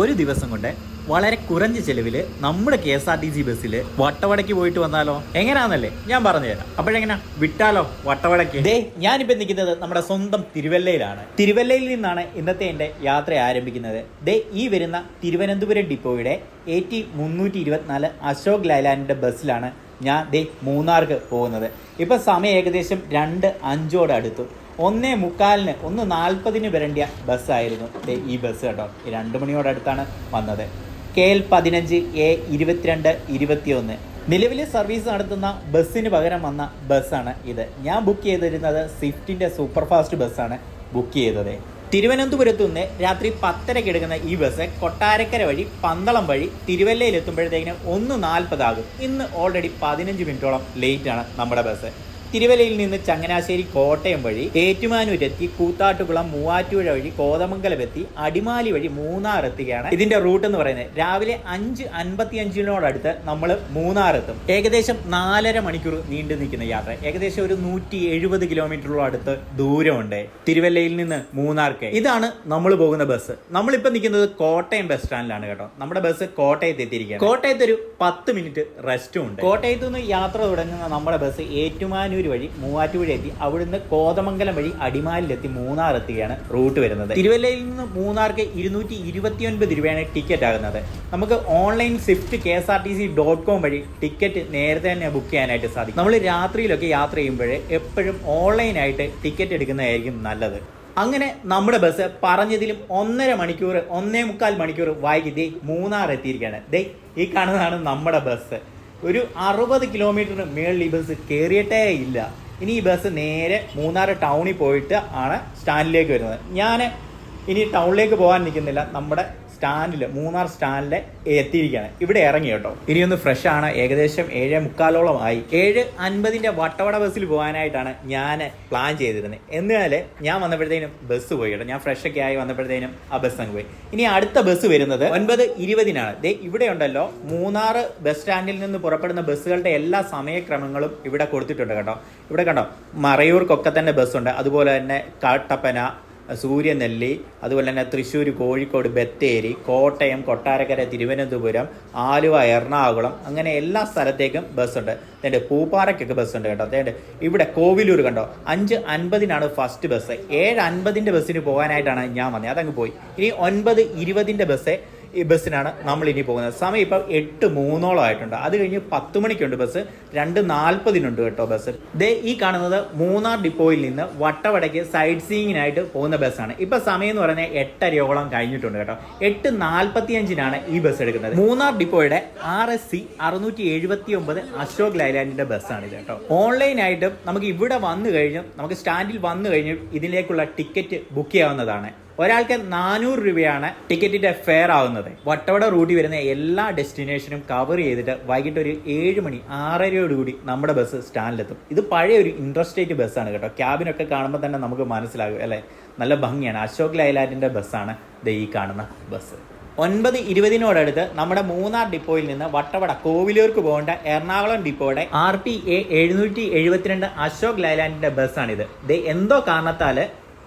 ഒരു ദിവസം കൊണ്ട് വളരെ കുറഞ്ഞ ചെലവിൽ നമ്മുടെ K S R T C ബസ്സിൽ വട്ടവടയ്ക്ക് പോയിട്ട് വന്നാലോ? എങ്ങനെയാണെന്നല്ലേ ഞാൻ പറഞ്ഞുതരാം അപ്പോഴെങ്ങനെ? വിട്ടാലോ വട്ടവടയ്ക്ക്? ദേ ഞാനിപ്പോൾ നിൽക്കുന്നത് നമ്മുടെ സ്വന്തം തിരുവല്ലയിലാണ്. തിരുവല്ലയിൽ നിന്നാണ് ഇന്നത്തെ എന്റെ യാത്ര ആരംഭിക്കുന്നത്. ദേ ഈ വരുന്ന തിരുവനന്തപുരം ഡിപ്പോയുടെ എ ടി മുന്നൂറ്റി ഇരുപത്തിനാല് അശോക് ലൈലാൻഡിന്റെ ബസ്സിലാണ് ഞാൻ ദേ മൂന്നാർക്ക് പോകുന്നത്. ഇപ്പം സമയം ഏകദേശം രണ്ട് അഞ്ചോടെ അടുത്തു. ഒന്നേ മുക്കാലിന് ഒന്ന് നാൽപ്പതിന് വരേണ്ട ബസ്സായിരുന്നു. ഈ ബസ് കേട്ടോ. രണ്ട് മണിയോടടുത്താണ് വന്നത്. കെ എൽ പതിനഞ്ച് എ ഇരുപത്തിരണ്ട് ഇരുപത്തിയൊന്ന്. നിലവിൽ സർവീസ് നടത്തുന്ന ബസ്സിന് പകരം വന്ന ബസ്സാണ് ഇത്. ഞാൻ ബുക്ക് ചെയ്തിരുന്നത് സ്വിഫ്റ്റിന്റെ സൂപ്പർ ഫാസ്റ്റ് ബസ്സാണ് ബുക്ക് ചെയ്തത്. തിരുവനന്തപുരത്തു നിന്ന് രാത്രി പത്തരയ്ക്ക് എടുക്കുന്ന ഈ ബസ് കൊട്ടാരക്കര വഴി പന്തളം വഴി തിരുവല്ലയിൽ എത്തുമ്പോഴത്തേക്കിന് ഒന്ന് നാൽപ്പതാകും. ഇന്ന് ഓൾറെഡി പതിനഞ്ച് മിനിറ്റോളം ലേറ്റാണ് നമ്മുടെ ബസ്. തിരുവല്ലയിൽ നിന്ന് ചങ്ങനാശ്ശേരി കോട്ടയം വഴി ഏറ്റുമാനൂരെത്തി കൂത്താട്ടുകുളം മൂവാറ്റുപുഴ വഴി കോതമംഗലം എത്തി അടിമാലി വഴി മൂന്നാർ എത്തുകയാണ്. ഇതിന്റെ റൂട്ട് എന്ന് പറയുന്നത് രാവിലെ അഞ്ച് അൻപത്തി അഞ്ചിനോടടുത്ത് നമ്മൾ മൂന്നാർ എത്തും. ഏകദേശം നാലര മണിക്കൂർ നീണ്ടു നിൽക്കുന്ന യാത്ര. ഏകദേശം ഒരു നൂറ്റി എഴുപത് കിലോമീറ്ററോളം അടുത്ത് ദൂരമുണ്ട് തിരുവല്ലയിൽ നിന്ന് മൂന്നാർക്ക്. ഇതാണ് നമ്മൾ പോകുന്ന ബസ്. നമ്മളിപ്പോൾ നിൽക്കുന്നത് കോട്ടയം ബസ് സ്റ്റാൻഡിലാണ് കേട്ടോ. നമ്മുടെ ബസ് കോട്ടയത്ത് എത്തിയിരിക്കുകയാണ്. കോട്ടയത്ത് ഒരു പത്ത് മിനിറ്റ് റെസ്റ്റും ഉണ്ട്. കോട്ടയത്ത് നിന്ന് യാത്ര തുടങ്ങുന്ന നമ്മുടെ ബസ് ഏറ്റുമാനൂർ വഴി മൂവാറ്റുപുഴ എത്തി. അവിടുന്ന് കോതമംഗലം വഴി അടിമാലിലെത്തി മൂന്നാർ എത്തുകയാണ് റൂട്ട് വരുന്നത്. തിരുവല്ലയിൽ നിന്ന് മൂന്നാർക്ക് ഇരുന്നൂറ്റി ഇരുപത്തിയൊൻപത് രൂപയാണ് ടിക്കറ്റ് ആകുന്നത്. നമുക്ക് online swift K S R T C dot com വഴി ടിക്കറ്റ് നേരത്തെ തന്നെ ബുക്ക് ചെയ്യാനായിട്ട് സാധിക്കും. നമ്മൾ രാത്രിയിലൊക്കെ യാത്ര ചെയ്യുമ്പോൾ എപ്പോഴും ഓൺലൈനായിട്ട് ടിക്കറ്റ് എടുക്കുന്നതായിരിക്കും നല്ലത്. അങ്ങനെ നമ്മുടെ ബസ് പറഞ്ഞതിലും ഒന്നര മണിക്കൂർ ഒന്നേ മുക്കാൽ മണിക്കൂർ വൈകി ദേ മൂന്നാർ എത്തിയിരിക്കുകയാണ് ദേ ഈ കാണുന്നതാണ് നമ്മുടെ ബസ്. ഒരു അറുപത് കിലോമീറ്ററിന് മേളിൽ ഈ ബസ് കയറിയിട്ടേ ഇല്ല. ഇനി ഈ ബസ് നേരെ മൂന്നാർ ടൗണിൽ പോയിട്ട് ആണ് സ്റ്റാൻഡിലേക്ക് വരുന്നത്. ഞാൻ ഇനി ടൗണിലേക്ക് പോകാൻ നിൽക്കുന്നില്ല. നമ്മുടെ സ്റ്റാൻഡിൽ മൂന്നാർ സ്റ്റാൻഡിൽ എത്തിയിരിക്കുകയാണ്. ഇവിടെ ഇറങ്ങി കേട്ടോ. ഇനി ഒന്ന് ഫ്രഷ് ആണ്. ഏകദേശം ഏഴ് മുക്കാലോളം ആയി. ഏഴ് അൻപതിന്റെ വട്ടവട ബസ്സിൽ പോകാനായിട്ടാണ് ഞാൻ പ്ലാൻ ചെയ്തിരുന്നത്. എന്നാൽ ഞാൻ വന്നപ്പോഴത്തേനും ബസ് പോയി കേട്ടോ. ഞാൻ ഫ്രഷ് ഒക്കെ ആയി വന്നപ്പോഴത്തേനും ആ ബസ് അങ്ങ് പോയി. ഇനി അടുത്ത ബസ് വരുന്നത് ഒൻപത് ഇരുപതിനാണ്. ദേ ഇവിടെ ഉണ്ടല്ലോ മൂന്നാർ ബസ് സ്റ്റാൻഡിൽ നിന്ന് പുറപ്പെടുന്ന ബസ്സുകളുടെ എല്ലാ സമയക്രമങ്ങളും ഇവിടെ കൊടുത്തിട്ടുണ്ട് കേട്ടോ. ഇവിടെ കണ്ടോ? മറയൂർക്കൊക്കെ തന്നെ ബസ്സുണ്ട് അതുപോലെ തന്നെ കാട്ടപ്പന സൂര്യനെല്ലി അതുപോലെ തന്നെ തൃശ്ശൂർ കോഴിക്കോട് ബത്തേരി കോട്ടയം കൊട്ടാരക്കര തിരുവനന്തപുരം ആലുവ എറണാകുളം അങ്ങനെ എല്ലാ സ്ഥലത്തേക്കും ബസ്സുണ്ട് അതേണ്ട് പൂപ്പാറയ്ക്കൊക്കെ ബസ്സുണ്ട് കേട്ടോ. അതേണ്ട് ഇവിടെ കോവിലൂർ കണ്ടോ? അഞ്ച് അൻപതിനാണ് ഫസ്റ്റ് ബസ് ഏഴ് അൻപതിന്റെ ബസ്സിന് പോകാനായിട്ടാണ് ഞാൻ വന്നത് അതങ്ങ് പോയി. ഇനി ഒൻപത് ഇരുപതിന്റെ ബസ് ഈ ബസ്സിനാണ് നമ്മൾ ഇനി പോകുന്നത്. സമയം ഇപ്പം എട്ട് മൂന്നോളം ആയിട്ടുണ്ട്. അത് കഴിഞ്ഞ് പത്ത് മണിക്കുണ്ട് ബസ്. രണ്ട് നാൽപ്പതിനുണ്ട് കേട്ടോ ബസ്. ദേ ഈ കാണുന്നത് മൂന്നാർ ഡിപ്പോയിൽ നിന്ന് വട്ടവടയ്ക്ക് സൈഡ് സീയിങ്ങിനായിട്ട് പോകുന്ന ബസ്സാണ്. ഇപ്പം സമയം എന്ന് പറയുന്നത് എട്ടരയോളം കഴിഞ്ഞിട്ടുണ്ട് കേട്ടോ. എട്ട് നാൽപ്പത്തി അഞ്ചിനാണ് ഈ ബസ് എടുക്കുന്നത്. മൂന്നാർ ഡിപ്പോയുടെ ആർ എസ് സി അറുന്നൂറ്റി എഴുപത്തി ഒമ്പത് അശോക് ലൈലാൻഡിന്റെ ബസ്സാണ് ഇത് കേട്ടോ. ഓൺലൈനായിട്ടും നമുക്ക് ഇവിടെ വന്നു കഴിഞ്ഞും നമുക്ക് സ്റ്റാൻഡിൽ വന്നു കഴിഞ്ഞും ഇതിലേക്കുള്ള ടിക്കറ്റ് ബുക്ക് ചെയ്യാവുന്നതാണ്. ഒരാൾക്ക് നാനൂറ് രൂപയാണ് ടിക്കറ്റിന്റെ ഫെയർ ആവുന്നത്. വട്ടവട റൂട്ടിൽ വരുന്ന എല്ലാ ഡെസ്റ്റിനേഷനും കവർ ചെയ്തിട്ട് വൈകിട്ട് ഒരു ഏഴ് മണി ആറരയോടുകൂടി നമ്മുടെ ബസ് സ്റ്റാൻഡിലെത്തും ഇത് പഴയ ഒരു ഇൻട്രസ്റ്റേറ്റ് ബസ്സാണ് കേട്ടോ. ക്യാബിനൊക്കെ കാണുമ്പോൾ തന്നെ നമുക്ക് മനസ്സിലാകും അല്ലേ? നല്ല ഭംഗിയാണ്. അശോക് ലൈലാറ്റിന്റെ ബസ്സാണ് ദേ ഈ കാണുന്ന ബസ് ഒൻപത് ഇരുപതിനോടടുത്ത് നമ്മുടെ മൂന്നാർ ഡിപ്പോയിൽ നിന്ന് വട്ടവട കോവിലൂർക്ക് പോകേണ്ട എറണാകുളം ഡിപ്പോയുടെ ആർ പി എ എഴുന്നൂറ്റി എഴുപത്തിരണ്ട് അശോക് ലൈലാൻഡിന്റെ ബസ്സാണിത് ദേ എന്തോ കാരണത്താൽ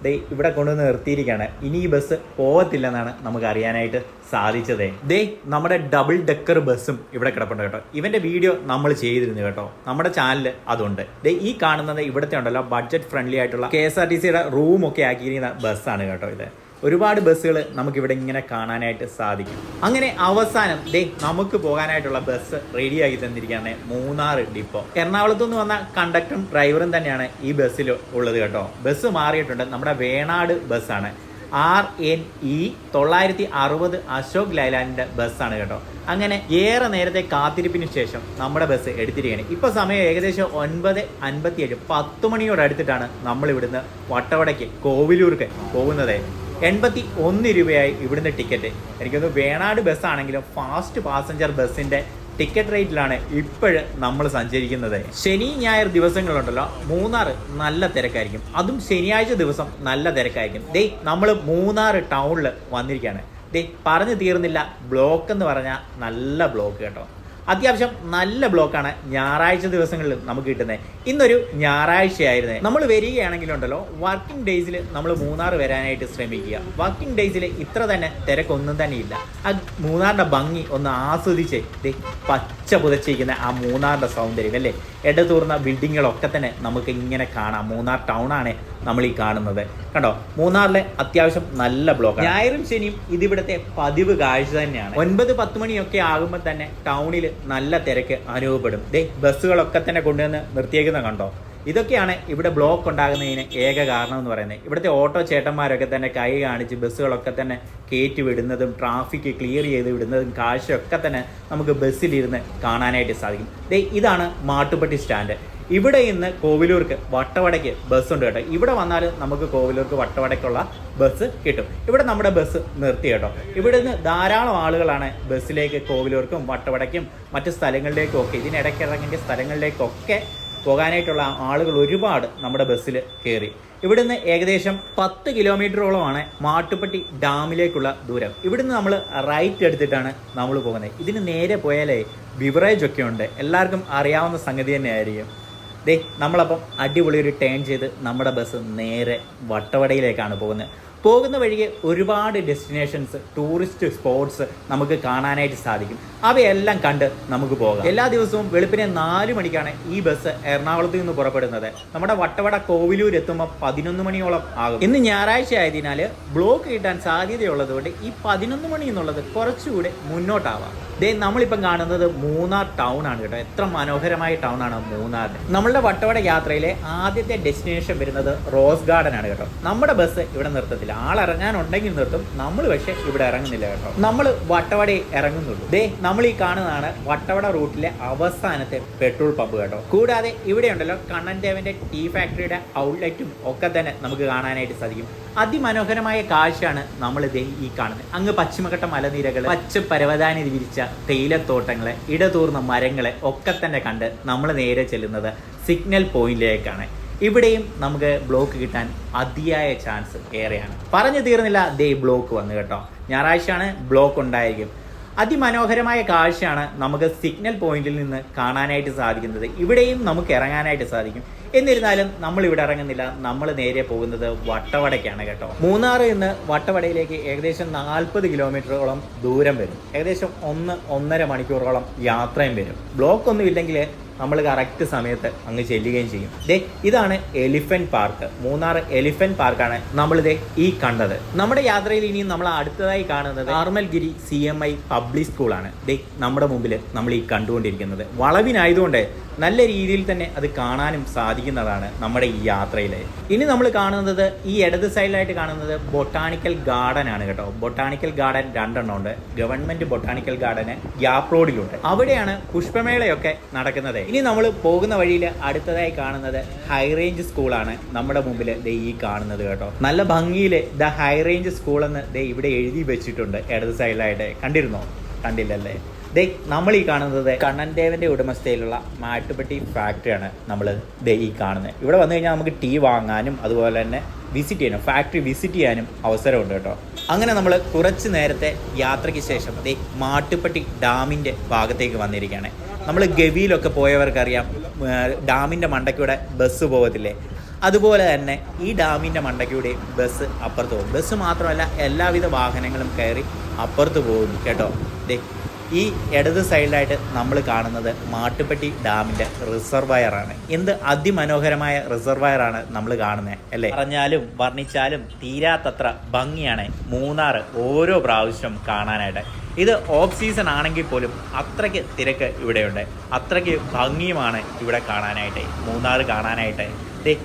ദേ ഇവിടെ കൊണ്ടുവന്ന് നിർത്തിയിരിക്കുകയാണ്. ഇനി ഈ ബസ് പോകത്തില്ലെന്നാണ് നമുക്ക് അറിയാനായിട്ട് സാധിച്ചതേ. ദേ നമ്മുടെ ഡബിൾ ഡെക്കർ ബസ്സും ഇവിടെ കിടപ്പുണ്ട് കേട്ടോ. ഇവന്റെ വീഡിയോ നമ്മൾ ചെയ്തിരുന്നു കേട്ടോ. നമ്മുടെ ചാനലിൽ അതുണ്ട്. ദേ ഈ കാണുന്നത് ഇവിടുത്തെ ഉണ്ടല്ലോ ബഡ്ജറ്റ് ഫ്രണ്ട്ലി ആയിട്ടുള്ള കെ എസ് ആർ ടി സിയുടെ റൂമൊക്കെ ആക്കിയിരിക്കുന്ന ബസ്സാണ് കേട്ടോ ഇത്. ഒരുപാട് ബസ്സുകൾ നമുക്ക് ഇവിടെ ഇങ്ങനെ കാണാനായിട്ട് സാധിക്കും. അങ്ങനെ അവസാനം ദേ നമുക്ക് പോകാനായിട്ടുള്ള ബസ് റെഡിയാക്കി തന്നിരിക്കുകയാണ് മൂന്നാർ ഡിപ്പോ. എറണാകുളത്തു നിന്ന് വന്ന കണ്ടക്ടറും ഡ്രൈവറും തന്നെയാണ് ഈ ബസ്സിൽ ഉള്ളത് കേട്ടോ. ബസ് മാറിയിട്ടുണ്ട്. നമ്മുടെ വേണാട് ബസ്സാണ്. ആർ എൻ ഇ തൊള്ളായിരത്തി അറുപത് അശോക് ലൈലാൻഡിന്റെ ബസ്സാണ് കേട്ടോ. അങ്ങനെ ഏറെ നേരത്തെ കാത്തിരിപ്പിന് ശേഷം നമ്മുടെ ബസ് എടുത്തിരിക്കുകയാണ്. ഇപ്പോൾ സമയം ഏകദേശം ഒൻപത് അൻപത്തിയേഴ്. പത്ത് മണിയോട് അടുത്തിട്ടാണ് നമ്മൾ ഇവിടുന്ന് വട്ടവടയ്ക്ക് കോവിലൂർക്ക് പോകുന്നത്. എൺപത്തി ഒന്ന് രൂപയായി ഇവിടുന്ന് ടിക്കറ്റ്. എനിക്കൊന്ന് വേണാട് ബസ്സാണെങ്കിലും ഫാസ്റ്റ് പാസഞ്ചർ ബസ്സിന്റെ ടിക്കറ്റ് റേറ്റിലാണ് ഇപ്പോഴ് നമ്മൾ സഞ്ചരിക്കുന്നത്. ശനി ഞായർ ദിവസങ്ങളുണ്ടല്ലോ മൂന്നാർ നല്ല തിരക്കായിരിക്കും. അതും ശനിയാഴ്ച ദിവസം നല്ല തിരക്കായിരിക്കും. ദേ നമ്മൾ മൂന്നാർ ടൗണിൽ വന്നിരിക്കുകയാണ് ദേ പറഞ്ഞു തീർന്നില്ല ബ്ലോക്ക് എന്ന് പറഞ്ഞാൽ നല്ല ബ്ലോക്ക് കേട്ടോ. അത്യാവശ്യം നല്ല ബ്ലോക്കാണ് ഞായറാഴ്ച ദിവസങ്ങളിൽ നമുക്ക് കിട്ടുന്നത് ഇന്നൊരു ഞായറാഴ്ചയായിരുന്നേ. നമ്മൾ വരികയാണെങ്കിലുണ്ടല്ലോ വർക്കിംഗ് ഡേയ്സിൽ നമ്മൾ മൂന്നാർ വരാനായിട്ട് ശ്രമിക്കുക. വർക്കിംഗ് ഡേയ്സിൽ ഇത്ര തന്നെ തിരക്കൊന്നും തന്നെ ഇല്ല. ആ മൂന്നാറിന്റെ ഭംഗി ഒന്ന് ആസ്വദിച്ച് പച്ച പുതച്ചിരിക്കുന്ന ആ മൂന്നാറിന്റെ സൗന്ദര്യം അല്ലേ? ഇടതൂർന്ന ബിൽഡിങ്ങുകളൊക്കെ തന്നെ നമുക്ക് ഇങ്ങനെ കാണാം. മൂന്നാർ ടൗൺ ആണ്. നമ്മൾ ഈ കാണുന്നത്. കണ്ടോ? മൂന്നാറിലെ അത്യാവശ്യം നല്ല ബ്ലോക്ക് ഞായറും ശനിയും ഇതിവിടുത്തെ പതിവ് കാഴ്ച തന്നെയാണ്. ഒൻപത് പത്ത് മണിയൊക്കെ ആകുമ്പോൾ തന്നെ ടൗണിൽ നല്ല തിരക്ക് അനുഭവപ്പെടും. ദേ ബസ്സുകളൊക്കെ തന്നെ കൊണ്ടുവന്ന് നിർത്തിയേക്കുന്ന കണ്ടോ? ഇതൊക്കെയാണ് ഇവിടെ ബ്ലോക്ക് ഉണ്ടാകുന്നതിന് ഏക കാരണം എന്ന് പറയുന്നത്. ഇവിടുത്തെ ഓട്ടോ ചേട്ടന്മാരൊക്കെ തന്നെ കൈ കാണിച്ച് ബസ്സുകളൊക്കെ തന്നെ കയറ്റി വിടുന്നതും ട്രാഫിക് ക്ലിയർ ചെയ്ത് വിടുന്നതും കാഴ്ചയൊക്കെ തന്നെ നമുക്ക് ബസ്സിലിരുന്ന് കാണാനായിട്ട് സാധിക്കും. ദേ ഇതാണ് മാട്ടുപ്പെട്ടി സ്റ്റാൻഡ്. ഇവിടെ ഇന്ന് കോവിലൂർക്ക് വട്ടവടയ്ക്ക് ബസ് ഉണ്ട് കേട്ടോ. ഇവിടെ വന്നാൽ നമുക്ക് കോവിലൂർക്ക് വട്ടവടയ്ക്കുള്ള ബസ് കിട്ടും. ഇവിടെ നമ്മുടെ ബസ് നിർത്തി കേട്ടോ. ഇവിടെ നിന്ന് ധാരാളം ആളുകളാണ് ബസ്സിലേക്ക് കോവിലൂർക്കും വട്ടവടയ്ക്കും മറ്റ് സ്ഥലങ്ങളിലേക്കും ഒക്കെ ഇതിനിടയ്ക്ക് ഇറങ്ങേണ്ട സ്ഥലങ്ങളിലേക്കൊക്കെ പോകാനായിട്ടുള്ള ആളുകൾ ഒരുപാട് നമ്മുടെ ബസ്സിൽ കയറി ഇവിടുന്ന് ഏകദേശം പത്ത് കിലോമീറ്ററോളമാണ് മാട്ടുപ്പെട്ടി ഡാമിലേക്കുള്ള ദൂരം. ഇവിടുന്ന് നമ്മൾ റൈറ്റ് എടുത്തിട്ടാണ് നമ്മൾ പോകുന്നത്. ഇതിന് നേരെ പോയാലേ ബിവറേജ് ഒക്കെ ഉണ്ട്. എല്ലാവർക്കും അറിയാവുന്ന സംഗതി തന്നെയായിരിക്കും. ദേ നമ്മളപ്പം അടിപൊളി ഒരു ടേൺ ചെയ്ത് നമ്മുടെ ബസ് നേരെ വട്ടവടയിലേക്കാണ് പോകുന്നത്. പോകുന്ന വഴിക്ക് ഒരുപാട് ഡെസ്റ്റിനേഷൻസ് ടൂറിസ്റ്റ് സ്പോട്സ് നമുക്ക് കാണാനായിട്ട് സാധിക്കും. അവയെല്ലാം കണ്ട് നമുക്ക് പോകാം. എല്ലാ ദിവസവും വെളുപ്പിനെ നാല് മണിക്കാണ് ഈ ബസ് എറണാകുളത്ത് നിന്ന് പുറപ്പെടുന്നത്. നമ്മുടെ വട്ടവട കോവിലൂർ എത്തുമ്പോൾ പതിനൊന്ന് മണിയോളം ആകും. ഇന്ന് ഞായറാഴ്ച ആയതിനാൽ ബ്ലോക്ക് കിട്ടാൻ സാധ്യതയുള്ളതുകൊണ്ട് ഈ പതിനൊന്ന് മണി എന്നുള്ളത് കുറച്ചുകൂടെ മുന്നോട്ടാവാം. ദേ നമ്മളിപ്പം കാണുന്നത് മൂന്നാർ ടൗൺ ആണ് കേട്ടോ. എത്ര മനോഹരമായ ടൗൺ ആണ് മൂന്നാർ. നമ്മളുടെ വട്ടവട യാത്രയിലെ ആദ്യത്തെ ഡെസ്റ്റിനേഷൻ വരുന്നത് റോസ് ഗാർഡൻ ആണ് കേട്ടോ. നമ്മുടെ ബസ് ഇവിടെ നിർത്തത്തില്ല. ആൾ ഇറങ്ങാനുണ്ടെങ്കിൽ നിർത്തും. നമ്മൾ പക്ഷെ ഇവിടെ ഇറങ്ങുന്നില്ല കേട്ടോ. നമ്മൾ വട്ടവടയിൽ ഇറങ്ങുന്നുള്ളൂ. ദേ നമ്മൾ ഈ കാണുന്നതാണ് വട്ടവട റൂട്ടിലെ അവസാനത്തെ പെട്രോൾ പമ്പ് കേട്ടോ. കൂടാതെ ഇവിടെ ഉണ്ടല്ലോ കണ്ണൻ ദേവന്റെ ടീ ഫാക്ടറിയുടെ ഔട്ട്ലെറ്റും ഒക്കെ തന്നെ നമുക്ക് കാണാനായിട്ട് സാധിക്കും. അതിമനോഹരമായ കാഴ്ചയാണ് നമ്മൾ ഇതേ ഈ കാണുന്നത് അങ്ങ് പശ്ചിമഘട്ട മലനിരകൾ പച്ച പരവതാനി വിരിച്ച തേയിലത്തോട്ടങ്ങളെ ഇടതൂർന്ന മരങ്ങളെ ഒക്കെ തന്നെ കണ്ട് നമ്മൾ നേരെ ചെല്ലുന്നത് സിഗ്നൽ പോയിന്റിലേക്കാണ്. ഇവിടെയും നമുക്ക് ബ്ലോക്ക് കിട്ടാൻ അതിയായ ചാൻസ് ഏറെയാണ്. പറഞ്ഞു തീർന്നില്ല ദേ ബ്ലോക്ക് വന്നു കേട്ടോ. ഞായറാഴ്ചയാണ് ബ്ലോക്ക് ഉണ്ടായിരിക്കും. അതിമനോഹരമായ കാഴ്ചയാണ് നമുക്ക് സിഗ്നൽ പോയിന്റിൽ നിന്ന് കാണാനായിട്ട് സാധിക്കുന്നത്. ഇവിടെയും നമുക്ക് ഇറങ്ങാനായിട്ട് സാധിക്കും. എന്നിരുന്നാലും നമ്മൾ ഇവിടെ ഇറങ്ങുന്നില്ല. നമ്മൾ നേരെ പോകുന്നത് വട്ടവടയ്ക്കാണ് കേട്ടോ. മൂന്നാർ നിന്ന് വട്ടവടയിലേക്ക് ഏകദേശം നാൽപ്പത് കിലോമീറ്ററോളം ദൂരം വരും. ഏകദേശം ഒന്ന് ഒന്നര മണിക്കൂറോളം യാത്രയും വരും. ബ്ലോക്ക് ഒന്നും ഇല്ലെങ്കിൽ നമ്മൾ കറക്റ്റ് സമയത്ത് അങ്ങ് ചെല്ലുകയും ചെയ്യും. ദേ ഇതാണ് എലിഫന്റ് പാർക്ക്. മൂന്നാർ എലിഫന്റ് പാർക്കാണ് നമ്മളിത് ഈ കണ്ടത്. നമ്മുടെ യാത്രയിൽ ഇനി നമ്മൾ അടുത്തതായി കാണുന്നത് ആർമൽഗിരി സി എം ഐ പബ്ലിക് സ്കൂളാണ്. ദേ നമ്മുടെ മുമ്പിൽ നമ്മൾ ഈ കണ്ടുകൊണ്ടിരിക്കുന്നത്. വളവിനായതുകൊണ്ട് നല്ല രീതിയിൽ തന്നെ അത് കാണാനും സാധിക്കുന്നതാണ് നമ്മുടെ ഈ യാത്രയിൽ ഇനി നമ്മൾ കാണുന്നത് ഈ ഇടത് സൈഡിലായിട്ട് കാണുന്നത് ബൊട്ടാണിക്കൽ ഗാർഡൻ ആണ് കേട്ടോ. ബൊട്ടാണിക്കൽ ഗാർഡൻ രണ്ടെണ്ണം ഉണ്ട്. ഗവൺമെന്റ് ബൊട്ടാണിക്കൽ ഗാർഡന് ഗ്യാപ് റോഡിലുണ്ട്. അവിടെയാണ് പുഷ്പമേളയൊക്കെ നടക്കുന്നത്. ഇനി നമ്മൾ പോകുന്ന വഴിയിൽ അടുത്തതായി കാണുന്നത് ഹൈ റേഞ്ച് സ്കൂളാണ് നമ്മുടെ മുമ്പിൽ ദേ ഈ കാണുന്നത് കേട്ടോ. നല്ല ഭംഗിയിൽ ദ ഹൈ റേഞ്ച് സ്കൂൾ എന്ന് ദേ ഇവിടെ എഴുതി വെച്ചിട്ടുണ്ട് ഇടത് സൈഡിലായിട്ട് കണ്ടിരുന്നോ? കണ്ടില്ലല്ലേ? ദേ നമ്മൾ ഈ കാണുന്നത് കണ്ണൻ ദേവന്റെ ഉടമസ്ഥയിലുള്ള മാട്ടുപെട്ടി ഫാക്ടറിയാണ് നമ്മൾ ദേ ഈ കാണുന്നത്. ഇവിടെ വന്നു കഴിഞ്ഞാൽ നമുക്ക് ടീ വാങ്ങാനും അതുപോലെ തന്നെ വിസിറ്റ് ചെയ്യാനും ഫാക്ടറി വിസിറ്റ് ചെയ്യാനും അവസരമുണ്ട് കേട്ടോ. അങ്ങനെ നമ്മൾ കുറച്ച് നേരത്തെ യാത്രയ്ക്ക് ശേഷം അതേ മാട്ടുപ്പെട്ടി ഡാമിന്റെ ഭാഗത്തേക്ക് വന്നിരിക്കുകയാണ്. നമ്മൾ ഗവിയിലൊക്കെ പോയവർക്കറിയാം ഡാമിന്റെ മണ്ടയ്ക്കൂടെ ബസ് പോകത്തില്ലേ അതുപോലെ തന്നെ ഈ ഡാമിന്റെ മണ്ടയ്ക്കൂടെ ബസ് അപ്പുറത്ത് പോകും. ബസ് മാത്രമല്ല എല്ലാവിധ വാഹനങ്ങളും കയറി അപ്പുറത്ത് പോകും കേട്ടോ. ദേ ഈ ഇടത് സൈഡിലായിട്ട് നമ്മൾ കാണുന്നത് മാട്ടുപ്പെട്ടി ഡാമിന്റെ റിസർവയറാണ്. എന്ത് അതിമനോഹരമായ റിസർവയറാണ് നമ്മൾ കാണുന്നത് അല്ലേ? പറഞ്ഞാലും വർണിച്ചാലും തീരാത്തത്ര ഭംഗിയാണ് മൂന്നാർ ഓരോ പ്രാവശ്യം കാണാനായിട്ട്. ഇത് ഓഫ് സീസൺ ആണെങ്കിൽ പോലും അത്രയ്ക്ക് തിരക്ക് ഇവിടെയുണ്ട്. അത്രയ്ക്ക് ഭംഗിയുമാണ് ഇവിടെ കാണാനായിട്ട് മൂന്നാർ കാണാനായിട്ട്.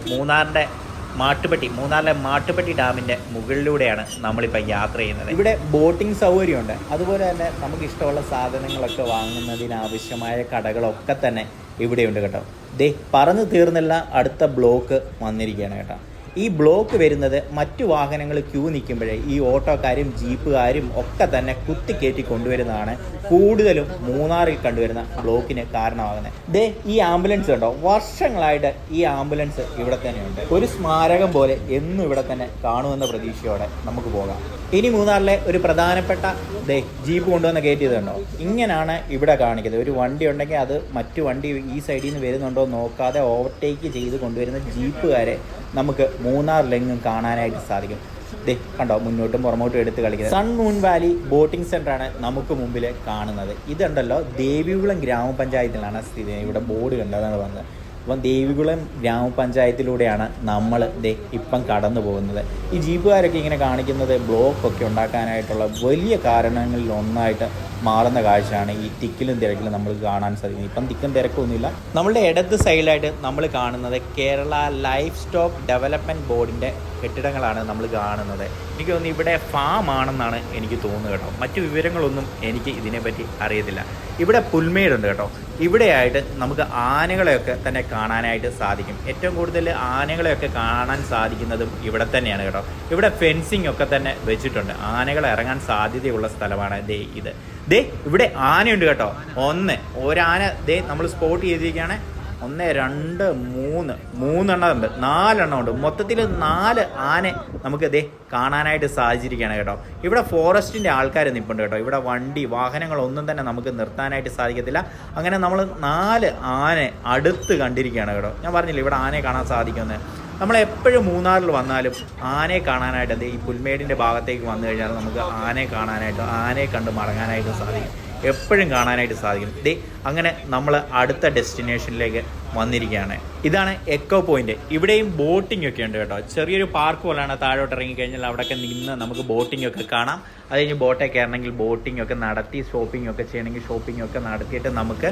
മൂന്നാറിന്റെ മാട്ടുപ്പെട്ടി മൂന്നാറിലെ മാട്ടുപ്പെട്ടി ഡാമിന്റെ മുകളിലൂടെയാണ് നമ്മളിപ്പോൾ യാത്ര ചെയ്യുന്നത്. ഇവിടെ ബോട്ടിംഗ് സൗകര്യമുണ്ട്. അതുപോലെ തന്നെ നമുക്ക് ഇഷ്ടമുള്ള സാധനങ്ങളൊക്കെ വാങ്ങുന്നതിനാവശ്യമായ കടകളൊക്കെ തന്നെ ഇവിടെയുണ്ട് കേട്ടോ. ദേ പറഞ്ഞു തീർന്നില്ല അടുത്ത ബ്ലോക്ക് വന്നിരിക്കുകയാണ് കേട്ടോ. ഈ ബ്ലോക്ക് വരുന്നത് മറ്റു വാഹനങ്ങൾ ക്യൂ നിൽക്കുമ്പോഴേ ഈ ഓട്ടോക്കാരും ജീപ്പുകാരും ഒക്കെ തന്നെ കുത്തിക്കയറ്റി കൊണ്ടുവരുന്നതാണ് കൂടുതലും മൂന്നാറിൽ കണ്ടുവരുന്ന ബ്ലോക്കിന് കാരണമാകുന്നത്. ദേ ഈ ആംബുലൻസ് ഉണ്ടോ വർഷങ്ങളായിട്ട് ഈ ആംബുലൻസ് ഇവിടെ തന്നെയുണ്ട്. ഒരു സ്മാരകം പോലെ എന്നും ഇവിടെ തന്നെ കാണുമെന്ന പ്രതീക്ഷയോടെ നമുക്ക് പോകാം. ഇനി മൂന്നാറിലെ ഒരു പ്രധാനപ്പെട്ട ദേ ജീപ്പ് കൊണ്ടുവന്ന് കയറ്റിയതുണ്ടോ ഇങ്ങനെയാണ് ഇവിടെ കാണിക്കുന്നത്. ഒരു വണ്ടി ഉണ്ടെങ്കിൽ അത് മറ്റു വണ്ടി ഈ സൈഡിൽ നിന്ന് വരുന്നുണ്ടോ നോക്കാതെ ഓവർടേക്ക് ചെയ്ത് കൊണ്ടുവരുന്ന ജീപ്പുകാരെ നമുക്ക് മൂന്നാറിലെങ്ങും കാണാനായിട്ട് സാധിക്കും. ദേ കണ്ടോ മുന്നോട്ടും പുറമോട്ടും എടുത്ത് കളിക്കുന്നത്. Sun moon valley boating centre ആണ് നമുക്ക് മുമ്പിൽ കാണുന്നത്. ഇതുണ്ടല്ലോ ദേവികുളം ഗ്രാമപഞ്ചായത്തിലാണ് സ്ഥിതി. ഇവിടെ ബോർഡ് കണ്ടതാണ് വന്നത്. അപ്പം ദേവികുളം ഗ്രാമപഞ്ചായത്തിലൂടെയാണ് നമ്മൾ ദേ ഇപ്പം കടന്നു പോകുന്നത്. ഈ ജീപ്പുകാരൊക്കെ ഇങ്ങനെ കാണിക്കുന്നത് ബ്ലോക്കൊക്കെ ഉണ്ടാക്കാനായിട്ടുള്ള വലിയ കാരണങ്ങളിൽ ഒന്നായിട്ട് മാറുന്ന കാഴ്ചയാണ് ഈ തിക്കിലും തിരക്കിലും നമ്മൾ കാണാൻ സാധിക്കുന്നത്. ഇപ്പം തിക്കും തിരക്കൊന്നുമില്ല. നമ്മളുടെ ഇടത് സൈഡിലായിട്ട് നമ്മൾ കാണുന്നത് കേരള ലൈഫ് സ്റ്റോക്ക് ഡെവലപ്മെന്റ് ബോർഡിന്റെ കെട്ടിടങ്ങളാണ് നമ്മൾ കാണുന്നത്. എനിക്ക് തോന്നുന്നു ഇവിടെ ഫാം ആണെന്നാണ് എനിക്ക് തോന്നുന്നത് കേട്ടോ. മറ്റു വിവരങ്ങളൊന്നും എനിക്ക് ഇതിനെപ്പറ്റി അറിയത്തില്ല. ഇവിടെ പുൽമേടുണ്ട് കേട്ടോ. ഇവിടെയായിട്ട് നമുക്ക് ആനകളെയൊക്കെ തന്നെ കാണാനായിട്ട് സാധിക്കും. ഏറ്റവും കൂടുതൽ ആനകളെയൊക്കെ കാണാൻ സാധിക്കുന്നതും ഇവിടെ തന്നെയാണ് കേട്ടോ. ഇവിടെ ഫെൻസിങ് ഒക്കെ തന്നെ വെച്ചിട്ടുണ്ട്. ആനകൾ ഇറങ്ങാൻ സാധ്യതയുള്ള സ്ഥലമാണ് ദേ ഇത്. ദേ ഇവിടെ ആനയുണ്ട് കേട്ടോ. ഒന്ന് ഒരാന ദേ നമ്മൾ സ്പോട്ട് ചെയ്തിരിക്കുകയാണ്. ഒന്ന് രണ്ട് മൂന്ന്. മൂന്നെണ്ണം ഉണ്ട്. നാലെണ്ണം ഉണ്ട്. മൊത്തത്തിൽ നാല് ആന നമുക്ക് ദേ കാണാനായിട്ട് സാധിച്ചിരിക്കുകയാണ് കേട്ടോ. ഇവിടെ ഫോറസ്റ്റിന്റെ ആൾക്കാർ നിൽപ്പുണ്ട് കേട്ടോ. ഇവിടെ വണ്ടി വാഹനങ്ങളൊന്നും തന്നെ നമുക്ക് നിർത്താനായിട്ട് സാധിക്കത്തില്ല. അങ്ങനെ നമ്മൾ നാല് ആന അടുത്ത് കണ്ടിരിക്കുകയാണ് കേട്ടോ. ഞാൻ പറഞ്ഞില്ല ഇവിടെ ആനയെ കാണാൻ സാധിക്കുമെന്ന്. നമ്മൾ എപ്പോഴും മൂന്നാറിൽ വന്നാലും ആനയെ കാണാനായിട്ട് ദേ ഈ പുൽമേടിന്റെ ഭാഗത്തേക്ക് വന്നു കഴിഞ്ഞാൽ നമുക്ക് ആനയെ കാണാനായിട്ട് ആനയെ കണ്ട് മടങ്ങാനായിട്ട് സാധിക്കും. എപ്പോഴും കാണാനായിട്ട് സാധിക്കും. ദേ അങ്ങനെ നമ്മൾ അടുത്ത ഡെസ്റ്റിനേഷനിലേക്ക് വന്നിരിക്കുകയാണ്. ഇതാണ് എക്കോ പോയിന്റ് ഇവിടെയും ബോട്ടിംഗ് ഒക്കെ ഉണ്ട് കേട്ടോ. ചെറിയൊരു പാർക്ക് പോലെയാണ് താഴോട്ട് ഇറങ്ങി കഴിഞ്ഞാൽ അവിടെയൊക്കെ നിന്ന് നമുക്ക് ബോട്ടിംഗ് ഒക്കെ കാണാം. അത് കഴിഞ്ഞ് ബോട്ടൊക്കെ കയറണമെങ്കിൽ ബോട്ടിംഗ് ഒക്കെ നടത്തി ഷോപ്പിംഗ് ഒക്കെ ചെയ്യണമെങ്കിൽ ഷോപ്പിംഗ് ഒക്കെ നടത്തിയിട്ട് നമുക്ക്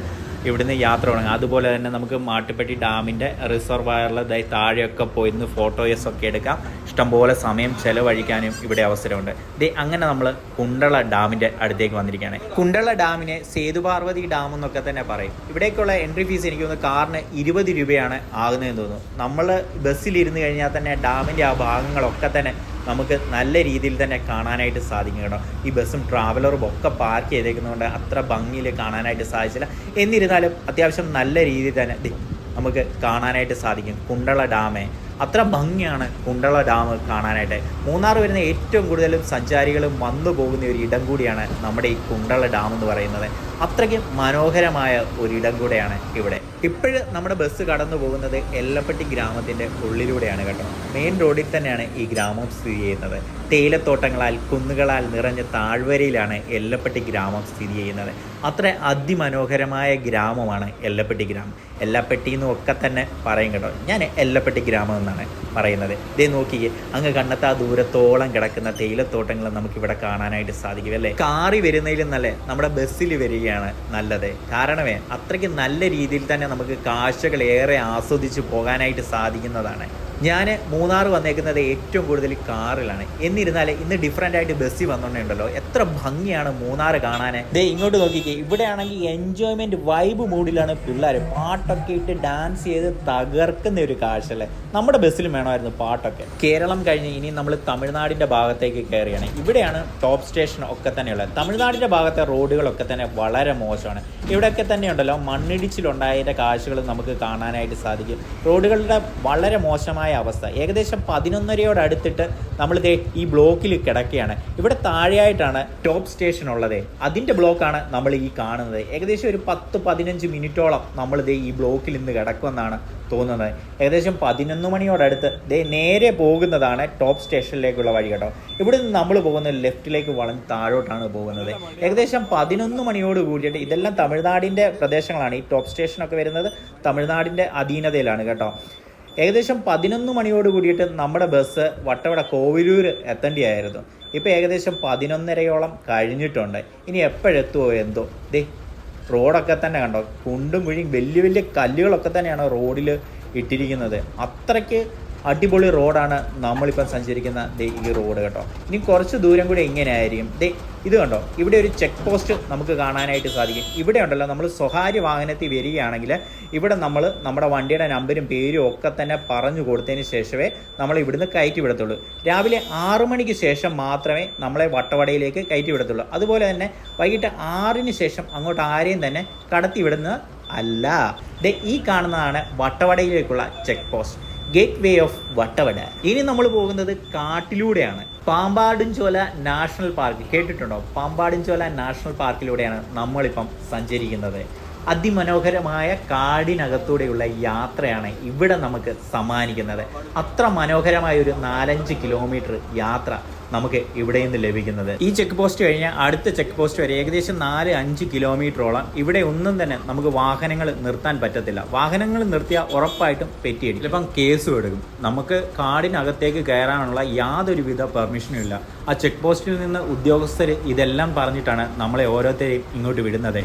ഇവിടുന്ന് യാത്ര തുടങ്ങാം. അതുപോലെ തന്നെ നമുക്ക് മാട്ടുപ്പെട്ടി ഡാമിന്റെ റിസർവയറിൽ താഴെയൊക്കെ പോയി നിന്ന് ഫോട്ടോസ് ഒക്കെ എടുക്കാം. ഇഷ്ടംപോലെ സമയം ചെലവഴിക്കാനും ഇവിടെ അവസരമുണ്ട്. ഇത് അങ്ങനെ നമ്മൾ കുണ്ടള ഡാമിന്റെ അടുത്തേക്ക് വന്നിരിക്കുകയാണ്. കുണ്ടള ഡാമിനെ സേതുപാർവതി ഡാം എന്നൊക്കെ തന്നെ പറയും. ഇവിടേക്കുള്ള എൻട്രി ഫീസ് എനിക്ക് തോന്നുന്നു കാറിന് ഇരുപത് രൂപയാണ് ആകുന്നതെന്ന് തോന്നുന്നു. നമ്മൾ ബസ്സിലിരുന്ന് കഴിഞ്ഞാൽ തന്നെ ഡാമിന്റെ ആ ഭാഗങ്ങളൊക്കെ തന്നെ നമുക്ക് നല്ല രീതിയിൽ തന്നെ കാണാനായിട്ട് സാധിക്കും കേട്ടോ. ഈ ബസ്സും ട്രാവലറും ഒക്കെ പാർക്ക് ചെയ്തേക്കുന്നതുകൊണ്ട് അത്ര ഭംഗിയിൽ കാണാനായിട്ട് സാധിച്ചില്ല. എന്നിരുന്നാലും അത്യാവശ്യം നല്ല രീതിയിൽ തന്നെ നമുക്ക് കാണാനായിട്ട് സാധിക്കും. കുണ്ടള ഡാമേ. അത്ര ഭംഗിയാണ് കുണ്ടള ഡാം കാണാനായിട്ട്. മൂന്നാർ വരുന്ന ഏറ്റവും കൂടുതലും സഞ്ചാരികളും വന്നു പോകുന്ന ഒരു ഇടം കൂടിയാണ് നമ്മുടെ ഈ കുണ്ടള ഡാം എന്ന് പറയുന്നത്. അത്രയ്ക്ക് മനോഹരമായ ഒരു ഇടം കൂടെയാണ് ഇവിടെ. ഇപ്പോഴും നമ്മുടെ ബസ് കടന്നു പോകുന്നത് എല്ലപ്പെട്ടി ഗ്രാമത്തിന്റെ ഉള്ളിലൂടെയാണ് കേട്ടോ. മെയിൻ റോഡിൽ തന്നെയാണ് ഈ ഗ്രാമം സ്ഥിതി ചെയ്യുന്നത്. തേയിലത്തോട്ടങ്ങളാൽ കുന്നുകളാൽ നിറഞ്ഞ താഴ്വരയിലാണ് എല്ലപ്പെട്ടി ഗ്രാമം സ്ഥിതി ചെയ്യുന്നത്. അത്ര അതിമനോഹരമായ ഗ്രാമമാണ് എല്ലപ്പെട്ടി ഗ്രാമം. എല്ലപ്പെട്ടി എന്നും ഒക്കെ തന്നെ പറയും കേട്ടോ. ഞാൻ എല്ലപ്പെട്ടി ഗ്രാമം എന്നാണ് പറയുന്നത്. ഇതേ നോക്കിയേ അങ്ങ് കണ്ണത്താ ദൂരത്തോളം കിടക്കുന്ന തേയിലത്തോട്ടങ്ങൾ നമുക്കിവിടെ കാണാനായിട്ട് സാധിക്കും അല്ലേ? കാറി വരുന്നതിലും നല്ല നമ്മുടെ ബസ്സിൽ വരികയാണ് നല്ലത്. കാരണമേ അത്രയ്ക്ക് നല്ല രീതിയിൽ തന്നെ നമുക്ക് കാഴ്ചകൾ ഏറെ ആസ്വദിച്ച് പോകാനായിട്ട് സാധിക്കുന്നതാണ്. ഞാൻ മൂന്നാർ വന്നേക്കുന്നത് ഏറ്റവും കൂടുതൽ കാറിലാണ്. എന്നിരുന്നാൽ ഇന്ന് ഡിഫറെന്റ് ആയിട്ട് ബസ്സിൽ വന്നോണ്ടുണ്ടല്ലോ. എത്ര ഭംഗിയാണ് മൂന്നാർ കാണാൻ ദേ ഇങ്ങോട്ട് നോക്കിക്കേ. ഇവിടെ ആണെങ്കിൽ എൻജോയ്മെന്റ് വൈബ് മൂഡിലാണ് പിള്ളേർ പാട്ടൊക്കെ ഇട്ട് ഡാൻസ് ചെയ്ത് തകർക്കുന്ന ഒരു കാഴ്ച അല്ലേ നമ്മുടെ ബസ്സിലും വേണമായിരുന്നു പാട്ടൊക്കെ. കേരളം കഴിഞ്ഞ് ഇനി നമ്മൾ തമിഴ്നാടിന്റെ ഭാഗത്തേക്ക് കയറിയാണ്. ഇവിടെയാണ് ടോപ്പ് സ്റ്റേഷൻ ഒക്കെ തന്നെയുള്ളത്. തമിഴ്നാടിന്റെ ഭാഗത്തെ റോഡുകളൊക്കെ തന്നെ വളരെ മോശമാണ്. ഇവിടെയൊക്കെ തന്നെ ഉണ്ടല്ലോ മണ്ണിടിച്ചിലുണ്ടായതിന്റെ കാഴ്ചകൾ നമുക്ക് കാണാനായിട്ട് സാധിക്കും. റോഡുകളുടെ വളരെ മോശമായ അവസ്ഥ. ഏകദേശം പതിനൊന്നരയോട് അടുത്തിട്ട് നമ്മൾ ദേ ഈ ബ്ലോക്കിൽ കിടക്കുകയാണ്. ഇവിടെ താഴെയായിട്ടാണ് ടോപ്പ് സ്റ്റേഷൻ ഉള്ളത്. അതിന്റെ ബ്ലോക്കാണ് നമ്മൾ ഈ കാണുന്നത്. ഏകദേശം ഒരു പത്ത് പതിനഞ്ച് മിനിറ്റോളം നമ്മൾ ദേ ഈ ബ്ലോക്കിൽ ഇന്ന് കിടക്കുമെന്നാണ് തോന്നുന്നത്. ഏകദേശം പതിനൊന്ന് മണിയോടടുത്ത് ദേ നേരെ പോകുന്നതാണ് ടോപ്പ് സ്റ്റേഷനിലേക്കുള്ള വഴി കേട്ടോ. ഇവിടെ നിന്ന് നമ്മൾ പോകുന്നത് ലെഫ്റ്റിലേക്ക് വളഞ്ഞ് താഴോട്ടാണ് പോകുന്നത്. ഏകദേശം പതിനൊന്ന് മണിയോട് കൂടിയിട്ട് ഇതെല്ലാം തമിഴ്നാടിന്റെ പ്രദേശങ്ങളാണ് ഈ ടോപ്പ് സ്റ്റേഷനൊക്കെ വരുന്നത്. തമിഴ്നാടിന്റെ അധീനതയിലാണ് കേട്ടോ. ഏകദേശം പതിനൊന്ന് മണിയോട് കൂടിയിട്ട് നമ്മുടെ ബസ് വട്ടവട കോവിലൂർ എത്തേണ്ടിയായിരുന്നു. ഇപ്പോൾ ഏകദേശം പതിനൊന്നരയോളം കഴിഞ്ഞിട്ടുണ്ട്. ഇനി എപ്പോഴെത്തുമോ എന്തോ? ദേ റോഡൊക്കെ തന്നെ കണ്ടോ? കുണ്ടും കുഴിയും വലിയ വലിയ കല്ലുകളൊക്കെ തന്നെയാണ് റോഡിൽ ഇട്ടിരിക്കുന്നത്. അത്രയ്ക്ക് അടിപൊളി റോഡാണ് നമ്മളിപ്പം സഞ്ചരിക്കുന്ന ദേ ഈ റോഡ് കേട്ടോ. ഇനി കുറച്ച് ദൂരം കൂടി ഇങ്ങനെ ആയിരിക്കും ദേ ഇത് കണ്ടോ? ഇവിടെ ഒരു ചെക്ക് പോസ്റ്റ് നമുക്ക് കാണാനായിട്ട് സാധിക്കും. ഇവിടെ ഉണ്ടല്ലോ നമ്മൾ സ്വകാര്യ വാഹനത്തിൽ വരികയാണെങ്കിൽ ഇവിടെ നമ്മൾ നമ്മുടെ വണ്ടിയുടെ നമ്പരും പേരും ഒക്കെ തന്നെ പറഞ്ഞു കൊടുത്തതിന് ശേഷമേ നമ്മൾ ഇവിടുന്ന് കയറ്റി വിടത്തുള്ളൂ. രാവിലെ ആറു മണിക്ക് ശേഷം മാത്രമേ നമ്മളെ വട്ടവടയിലേക്ക് കയറ്റി വിടത്തുള്ളൂ. അതുപോലെ തന്നെ വൈകിട്ട് ആറിന് ശേഷം അങ്ങോട്ട് ആരെയും തന്നെ കടത്തി വിടുന്ന അല്ല. ദേ ഈ കാണുന്നതാണ് വട്ടവടയിലേക്കുള്ള check post gateway of Vattavada. ഇനി നമ്മൾ പോകുന്നത് കാട്ടിലൂടെയാണ്. Pambadum Shola national park. കേട്ടിട്ടുണ്ടോ? പാമ്പാടുംചോല നാഷണൽ പാർക്കിലൂടെയാണ് നമ്മളിപ്പം സഞ്ചരിക്കുന്നത്. അതിമനോഹരമായ കാടിനകത്തൂടെയുള്ള യാത്രയാണ് ഇവിടെ നമുക്ക് സമ്മാനിക്കുന്നത്. അത്ര മനോഹരമായ ഒരു നാലഞ്ച് കിലോമീറ്റർ യാത്ര. നമുക്ക് ഇവിടെ നിന്ന് ലഭിക്കുന്നത്. ഈ ചെക്ക് പോസ്റ്റ് കഴിഞ്ഞാൽ അടുത്ത ചെക്ക് പോസ്റ്റ് വരെ ഏകദേശം നാല് അഞ്ച് കിലോമീറ്ററോളം ഇവിടെ ഒന്നും തന്നെ നമുക്ക് വാഹനങ്ങൾ നിർത്താൻ പറ്റത്തില്ല. വാഹനങ്ങൾ നിർത്തിയാൽ ഉറപ്പായിട്ടും പെറ്റിയടിക്കും ചിലപ്പം കേസും എടുക്കും. നമുക്ക് കാടിനകത്തേക്ക് കയറാനുള്ള യാതൊരുവിധ പെർമിഷനും ഇല്ല. ആ ചെക്ക് പോസ്റ്റിൽ നിന്ന് ഉദ്യോഗസ്ഥർ ഇതെല്ലാം പറഞ്ഞിട്ടാണ് നമ്മളെ ഓരോരുത്തരെയും ഇങ്ങോട്ട് വിടുന്നത്.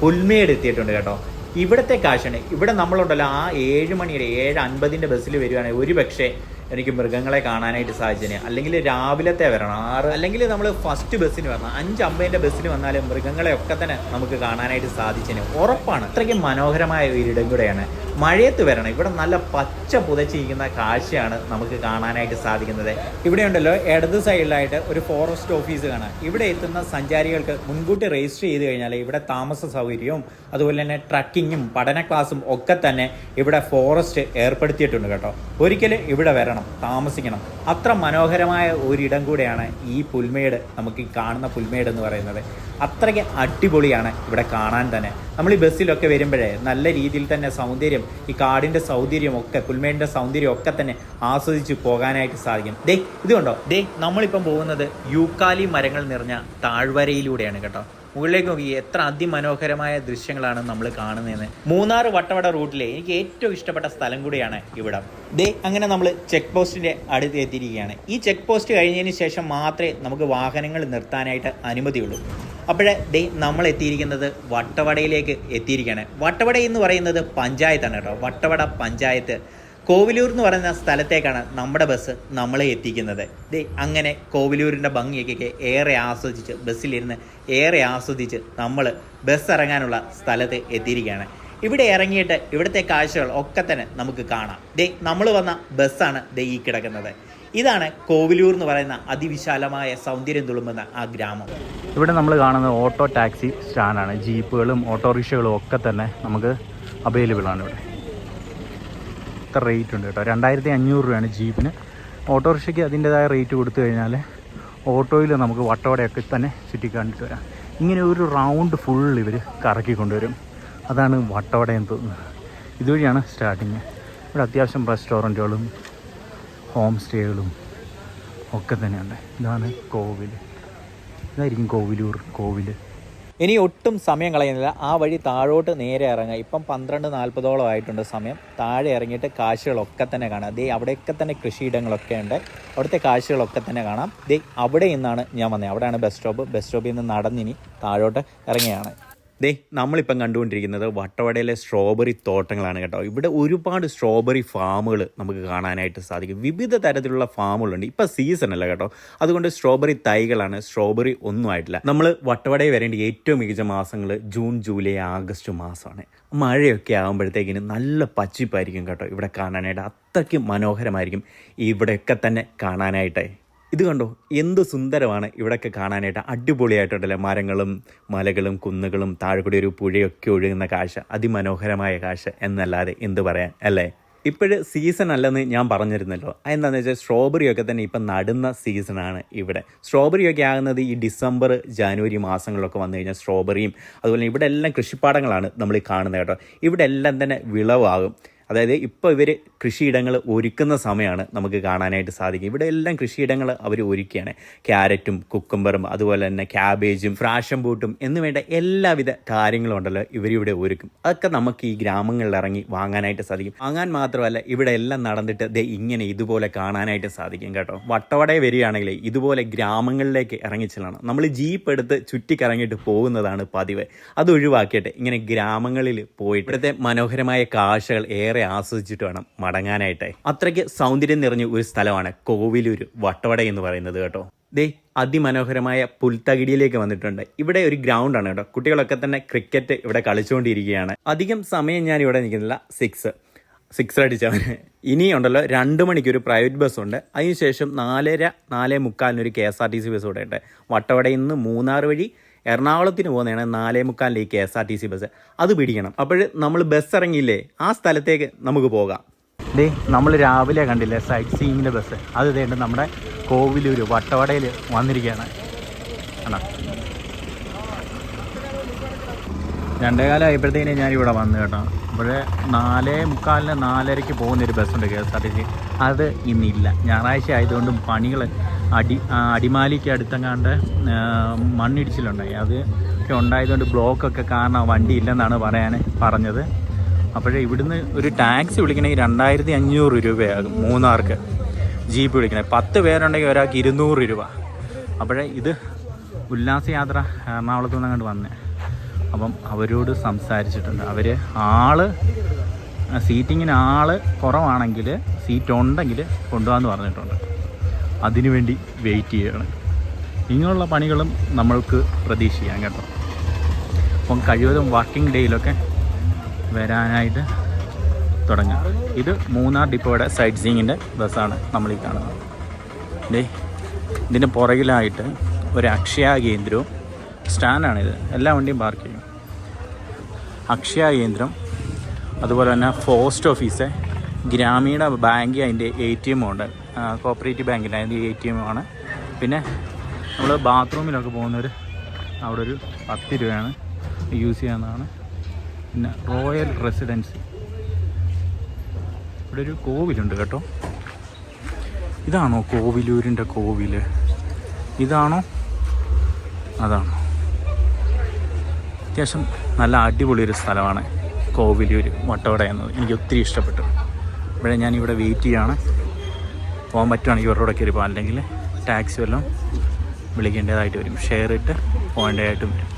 പുൽമേട് എത്തിയിട്ടുണ്ട് കേട്ടോ. ഇവിടത്തെ കാശാണ്. ഇവിടെ നമ്മളുണ്ടല്ലോ ആ ഏഴ് മണിയുടെ ഏഴ് അൻപതിന്റെ ബസ്സിൽ വരികയാണെങ്കിൽ ഒരു പക്ഷേ എനിക്ക് മൃഗങ്ങളെ കാണാനായിട്ട് സാധിച്ചതിന് അല്ലെങ്കിൽ രാവിലത്തെ വരണം ആറ് അല്ലെങ്കിൽ നമ്മൾ ഫസ്റ്റ് ബസ്സിന് വരണം. അഞ്ച് അമ്പതിന്റെ ബസ്സിന് വന്നാൽ മൃഗങ്ങളെ ഒക്കെ തന്നെ നമുക്ക് കാണാനായിട്ട് സാധിച്ചതിന് ഉറപ്പാണ്. അത്രയ്ക്ക് മനോഹരമായ ഒരു ഇടം കൂടെയാണ് മഴയത്ത് വരണം. ഇവിടെ നല്ല പച്ച പുതച്ചിരിക്കുന്ന കാഴ്ചയാണ് നമുക്ക് കാണാനായിട്ട് സാധിക്കുന്നത്. ഇവിടെ ഉണ്ടല്ലോ ഇടത് സൈഡിലായിട്ട് ഒരു ഫോറസ്റ്റ് ഓഫീസ് കാണാം. ഇവിടെ എത്തുന്ന സഞ്ചാരികൾക്ക് മുൻകൂട്ടി രജിസ്റ്റർ ചെയ്ത് കഴിഞ്ഞാൽ ഇവിടെ താമസ സൗകര്യവും അതുപോലെ തന്നെ ട്രക്കിങ്ങും പഠന ക്ലാസ്സും ഒക്കെ തന്നെ ഇവിടെ ഫോറസ്റ്റ് ഏർപ്പെടുത്തിയിട്ടുണ്ട് കേട്ടോ. ഒരിക്കലും ഇവിടെ വരണം താമസിക്കണം. അത്ര മനോഹരമായ ഒരിടം കൂടെയാണ് ഈ പുൽമേട് നമുക്ക് ഈ കാണുന്ന പുൽമേട് എന്ന് പറയുന്നത്. അത്രയ്ക്ക് അടിപൊളിയാണ് ഇവിടെ കാണാൻ തന്നെ. നമ്മൾ ഈ ബസ്സിലൊക്കെ വരുമ്പോഴേ നല്ല രീതിയിൽ തന്നെ സൗന്ദര്യം ഈ കാടിന്റെ സൗന്ദര്യം ഒക്കെ പുൽമേടിന്റെ സൗന്ദര്യം ഒക്കെ തന്നെ ആസ്വദിച്ച് പോകാനായിട്ട് സാധിക്കും. ദേ ഇത് കണ്ടോ? ദേ നമ്മളിപ്പം പോകുന്നത് യൂക്കാലി മരങ്ങൾ നിറഞ്ഞ താഴ്വരയിലൂടെയാണ് കേട്ടോ. മുകളിലേക്ക് നോക്കി എത്ര അതിമനോഹരമായ ദൃശ്യങ്ങളാണ് നമ്മൾ കാണുന്നതെന്ന്. മൂന്നാർ വട്ടവട റൂട്ടിലെ എനിക്ക് ഏറ്റവും ഇഷ്ടപ്പെട്ട സ്ഥലം കൂടിയാണ് ഇവിടം. ദേ അങ്ങനെ നമ്മൾ ചെക്ക് പോസ്റ്റിന്റെ അടുത്ത് എത്തിയിരിക്കുകയാണ്. ഈ ചെക്ക് പോസ്റ്റ് കഴിഞ്ഞതിന് ശേഷം മാത്രമേ നമുക്ക് വാഹനങ്ങൾ നിർത്താനായിട്ട് അനുമതിയുള്ളൂ. അപ്പോഴേ ദേ നമ്മൾ എത്തിയിരിക്കുന്നത് വട്ടവടയിലേക്ക് എത്തിയിരിക്കുകയാണ്. വട്ടവട എന്ന് പറയുന്നത് പഞ്ചായത്താണ് കേട്ടോ. വട്ടവട പഞ്ചായത്ത് കോവിലൂർ എന്ന് പറയുന്ന സ്ഥലത്തേക്കാണ് നമ്മുടെ ബസ് നമ്മളെ എത്തിക്കുന്നത്. ദേ അങ്ങനെ കോവിലൂരിന്റെ ഭംഗിയൊക്കെ ഏറെ ആസ്വദിച്ച് ബസ്സിലിരുന്ന് ഏറെ ആസ്വദിച്ച് നമ്മൾ ബസ് ഇറങ്ങാനുള്ള സ്ഥലത്ത് എത്തിയിരിക്കുകയാണ്. ഇവിടെ ഇറങ്ങിയിട്ട് ഇവിടുത്തെ കാഴ്ചകൾ ഒക്കെ തന്നെ നമുക്ക് കാണാം. ദേ നമ്മൾ വന്ന ബസ്സാണ് ദേ ഈ കിടക്കുന്നത്. ഇതാണ് കോവിലൂർ എന്ന് പറയുന്ന അതിവിശാലമായ സൗന്ദര്യം തുളുമ്പുന്ന ആ ഗ്രാമം. ഇവിടെ നമ്മൾ കാണുന്നത് ഓട്ടോ ടാക്സി സ്റ്റാൻഡാണ്. ജീപ്പുകളും ഓട്ടോറിക്ഷകളും ഒക്കെ തന്നെ നമുക്ക് അവൈലബിൾ ആണ് ഇവിടെ. ഇത്ര റേറ്റ് ഉണ്ട് കേട്ടോ. രണ്ടായിരത്തി അഞ്ഞൂറ് രൂപയാണ് ജീപ്പിന്. ഓട്ടോറിക്ഷയ്ക്ക് അതിന്റെതായ റേറ്റ് കൊടുത്തു കഴിഞ്ഞാൽ ഓട്ടോയിൽ നമുക്ക് വട്ടവടയൊക്കെ തന്നെ ചുറ്റി കണ്ടിട്ട് വരാം ഇങ്ങനെ ഒരു റൗണ്ട് ഫുൾ ഇവർ കറക്കി കൊണ്ടുവരും. അതാണ് വട്ടവട എന്ന് തോന്നുന്നത്. ഇതുവഴിയാണ് സ്റ്റാർട്ടിങ് ഇവിടെ അത്യാവശ്യം റെസ്റ്റോറന്റുകളും ഹോം സ്റ്റേകളും ഒക്കെ തന്നെയുണ്ട്. ഇതാണ് കോവിൽ ഇതായിരിക്കും കോവിലൂർ കോവിൽ ഇനി ഒട്ടും സമയം കളയുന്നില്ല. ആ വഴി താഴോട്ട് നേരെ ഇറങ്ങുക. ഇപ്പം പന്ത്രണ്ട് നാൽപ്പതോളം ആയിട്ടുണ്ട് സമയം. താഴെ ഇറങ്ങിയിട്ട് കാശുകളൊക്കെ തന്നെ കാണാം. ദേ അവിടെയൊക്കെ തന്നെ കൃഷിയിടങ്ങളൊക്കെ ഉണ്ട്. അവിടുത്തെ കാശുകളൊക്കെ തന്നെ കാണാം. ദേ അവിടെ നിന്നാണ് ഞാൻ വന്നത് അവിടെയാണ് ബസ് സ്റ്റോപ്പ്. ബസ് സ്റ്റോപ്പിൽ നിന്ന് നടന്നിനി താഴോട്ട് ഇറങ്ങിയാണ് ദേ നമ്മളിപ്പം കണ്ടുകൊണ്ടിരിക്കുന്നത് വട്ടവടയിലെ സ്ട്രോബെറി തോട്ടങ്ങളാണ് കേട്ടോ. ഇവിടെ ഒരുപാട് സ്ട്രോബെറി ഫാമുകൾ നമുക്ക് കാണാനായിട്ട് സാധിക്കും. വിവിധ തരത്തിലുള്ള ഫാമുകളുണ്ട് ഇപ്പം സീസൺ അല്ല കേട്ടോ. അതുകൊണ്ട് സ്ട്രോബെറി തൈകളാണ്. സ്ട്രോബെറി ഒന്നും ആയിട്ടില്ല. നമ്മൾ വട്ടവടയിൽ വരേണ്ട ഏറ്റവും മികച്ച മാസങ്ങൾ ജൂൺ ജൂലൈ ആഗസ്റ്റ് മാസമാണ്. മഴയൊക്കെ ആകുമ്പോഴത്തേക്കിന് നല്ല പച്ചിപ്പായിരിക്കും കേട്ടോ ഇവിടെ കാണാനായിട്ട്. അത്രയ്ക്ക് മനോഹരമായിരിക്കും ഇവിടെയൊക്കെ തന്നെ കാണാനായിട്ട്. ഇത് കണ്ടോ? എന്ത് സുന്ദരമാണ് ഇവിടെയൊക്കെ കാണാനായിട്ട്. അടിപൊളിയായിട്ടുണ്ടല്ലേ? മരങ്ങളും മലകളും കുന്നുകളും താഴെ കൂടി ഒരു പുഴയൊക്കെ ഒഴുകുന്ന കാഴ്ച. അതിമനോഹരമായ കാഴ്ച എന്നല്ലാതെ എന്ത് പറയാൻ അല്ലേ? ഇപ്പോഴ് സീസൺ അല്ലെന്ന് ഞാൻ പറഞ്ഞിരുന്നല്ലോ. അതെന്താണെന്ന് വെച്ചാൽ സ്ട്രോബെറി ഒക്കെ തന്നെ ഇപ്പം നടുന്ന സീസണാണ് ഇവിടെ. സ്ട്രോബെറി ഒക്കെ ആകുന്നത് ഈ ഡിസംബർ ജാനുവരി മാസങ്ങളിലൊക്കെ വന്നു കഴിഞ്ഞാൽ സ്ട്രോബെറിയും അതുപോലെ ഇവിടെ എല്ലാം കൃഷിപ്പാടങ്ങളാണ് നമ്മൾ കാണുന്നത് കേട്ടോ. ഇവിടെ എല്ലാം തന്നെ വിളവാകും. അതായത് ഇപ്പോൾ ഇവർ കൃഷിയിടങ്ങൾ ഒരുക്കുന്ന സമയമാണ് നമുക്ക് കാണാനായിട്ട് സാധിക്കും ഇവിടെ എല്ലാം കൃഷിയിടങ്ങൾ അവർ ഒരുക്കുകയാണ് ക്യാരറ്റും കുക്കുംബറും അതുപോലെ തന്നെ ക്യാബേജും ഫ്രാഷൻ ബൂട്ടും എന്ന് വേണ്ട എല്ലാവിധ കാര്യങ്ങളും ഉണ്ടല്ലോ ഇവരിവിടെ ഒരുക്കും. അതൊക്കെ നമുക്ക് ഈ ഗ്രാമങ്ങളിൽ ഇറങ്ങി വാങ്ങാനായിട്ട് സാധിക്കും. വാങ്ങാൻ മാത്രമല്ല ഇവിടെ എല്ലാം നടന്നിട്ട് ദേ ഇങ്ങനെ ഇതുപോലെ കാണാനായിട്ട് സാധിക്കും കേട്ടോ. വട്ടവടയെ വരികയാണെങ്കിൽ ഇതുപോലെ ഗ്രാമങ്ങളിലേക്ക് ഇറങ്ങിച്ചെല്ലണം നമ്മൾ ജീപ്പ് എടുത്ത് ചുറ്റിക്കറങ്ങിയിട്ട് പോകുന്നതാണ് പതിവ്. അത് ഒഴിവാക്കിയിട്ട് ഇങ്ങനെ ഗ്രാമങ്ങളിൽ പോയിട്ട് ഇവിടുത്തെ മനോഹരമായ കാഴ്ചകൾ ഏറെ ഏറെ ആസ്വദിച്ചിട്ട് വേണം മടങ്ങാനായിട്ട്. അത്രയ്ക്ക് സൗന്ദര്യം നിറഞ്ഞ ഒരു സ്ഥലമാണ് കോവിലൂർ വട്ടവട എന്ന് പറയുന്നത് കേട്ടോ. ദേ അതിമനോഹരമായ പുൽത്തകിടിയിലേക്ക് വന്നിട്ടുണ്ട്. ഇവിടെ ഒരു ഗ്രൗണ്ടാണ് കേട്ടോ. കുട്ടികളൊക്കെ തന്നെ ക്രിക്കറ്റ് ഇവിടെ കളിച്ചുകൊണ്ടിരിക്കുകയാണ്. അധികം സമയം ഞാൻ ഇവിടെ നിൽക്കുന്നില്ല. സിക്സ് സിക്സ് അടിച്ചവന് ഇനിയുണ്ടല്ലോ രണ്ട് മണിക്ക് ഒരു പ്രൈവറ്റ് ബസ് ഉണ്ട്. അതിനുശേഷം നാലര നാലേ മുക്കാലിന് ഒരു K S R T C bus ഇവിടെ ഉണ്ട്. വട്ടവടയിൽ നിന്ന് മൂന്നാർ വഴി എറണാകുളത്തിന് പോകുന്നതാണ് നാലേ മുക്കാലിലേക്ക് K S R T C bus. അത് പിടിക്കണം. അപ്പോൾ നമ്മൾ ബസ് ഇറങ്ങിയില്ലേ ആ സ്ഥലത്തേക്ക് നമുക്ക് പോകാം. ദേ നമ്മൾ രാവിലെ കണ്ടില്ലേ സൈറ്റ് സീയിങ്ങിന്റെ ബസ്. അത് ഇതേണ്ട നമ്മുടെ കോവിലൂർ വട്ടവടയിൽ വന്നിരിക്കുകയാണ് ആണോ രണ്ടേ കാലമായപ്പോഴത്തേക്കിനെ ഞാനിവിടെ വന്നു കേട്ടോ. അപ്പോൾ നാലേ മുക്കാലിന് നാലരയ്ക്ക് പോകുന്നൊരു ബസ്സുണ്ട് K S R T C. അത് ഇന്നില്ല. ഞായറാഴ്ച ആയതുകൊണ്ടും പണികൾ അടി അടിമാലിക്ക് അടുത്തെങ്ങാണ്ട് മണ്ണിടിച്ചിലുണ്ടായി. അത് ഒക്കെ ഉണ്ടായതുകൊണ്ട് ബ്ലോക്കൊക്കെ കാരണം വണ്ടി ഇല്ലെന്നാണ് പറയാൻ പറഞ്ഞത്. അപ്പോഴേ ഇവിടുന്ന് ഒരു ടാക്സി വിളിക്കണമെങ്കിൽ രണ്ടായിരത്തി അഞ്ഞൂറ് രൂപയാകും മൂന്നാർക്ക്. ജീപ്പ് വിളിക്കണേ. പത്ത് പേരുണ്ടെങ്കിൽ ഒരാൾക്ക് ഇരുന്നൂറ് രൂപ. അപ്പോഴേ ഇത് ഉല്ലാസയാത്ര എറണാകുളത്തു നിന്ന് അങ്ങോട്ട് വന്നേ. അപ്പം അവരോട് സംസാരിച്ചിട്ടുണ്ട്. അവർ ആൾ സീറ്റിങ്ങിന് ആൾ കുറവാണെങ്കിൽ സീറ്റ് ഉണ്ടെങ്കിൽ കൊണ്ടുപോകാമെന്ന് പറഞ്ഞിട്ടുണ്ട്. അതിനുവേണ്ടി വെയിറ്റ് ചെയ്യണം. ഇങ്ങനെയുള്ള പണികളും നമ്മൾക്ക് പ്രതീക്ഷിക്കാം കേട്ടോ. അപ്പം കഴിവതും വർക്കിംഗ് ഡേയിലൊക്കെ വരാനായിട്ട് തുടങ്ങാം. ഇത് മൂന്നാർ ഡിപ്പോയുടെ സൈറ്റ് സീയിങ്ങിന്റെ ബസ്സാണ് നമ്മൾ ഈ കാണുന്നത്. ഡേ ഇതിന് പുറകിലായിട്ട് ഒരു അക്ഷയ കേന്ദ്രവും സ്റ്റാൻഡാണിത്. എല്ലാ വണ്ടിയും പാർക്ക് ചെയ്യും. അക്ഷയ കേന്ദ്രം അതുപോലെ തന്നെ പോസ്റ്റ് ഓഫീസ് ഗ്രാമീണ ബാങ്ക് അതിന്റെ എ ടി എമ്മും ഉണ്ട്. കോപ്പറേറ്റീവ് ബാങ്കിന്റെ അതിന്റെ എ ടി എം ആണ്. പിന്നെ നമ്മൾ ബാത്റൂമിലൊക്കെ പോകുന്നവർ അവിടെ ഒരു പത്ത് രൂപയാണ് യൂസ് ചെയ്യാവുന്നതാണ് പിന്നെ റോയൽ റെസിഡൻസി. ഇവിടെ ഒരു കോവിലുണ്ട് കേട്ടോ. ഇതാണോ കോവിലൂരിന്റെ കോവിൽ ഇതാണോ? അതാണോ? അത്യാവശ്യം നല്ല അടിപൊളി ഒരു സ്ഥലമാണ് കോവിലൂർ വട്ടവട എന്നത്. എനിക്ക് ഒത്തിരി ഇഷ്ടപ്പെട്ടു. ഇവിടെ ഞാനിവിടെ വെയിറ്റ് ചെയ്യാണ്. പോകാൻ പറ്റുവാണെങ്കിൽ ഇവരുടെ കയറി പോകാം അല്ലെങ്കിൽ ടാക്സി വല്ലതും വിളിക്കേണ്ടതായിട്ട് വരും. ഷെയർ ഇട്ട് പോകേണ്ടതായിട്ടും വരും.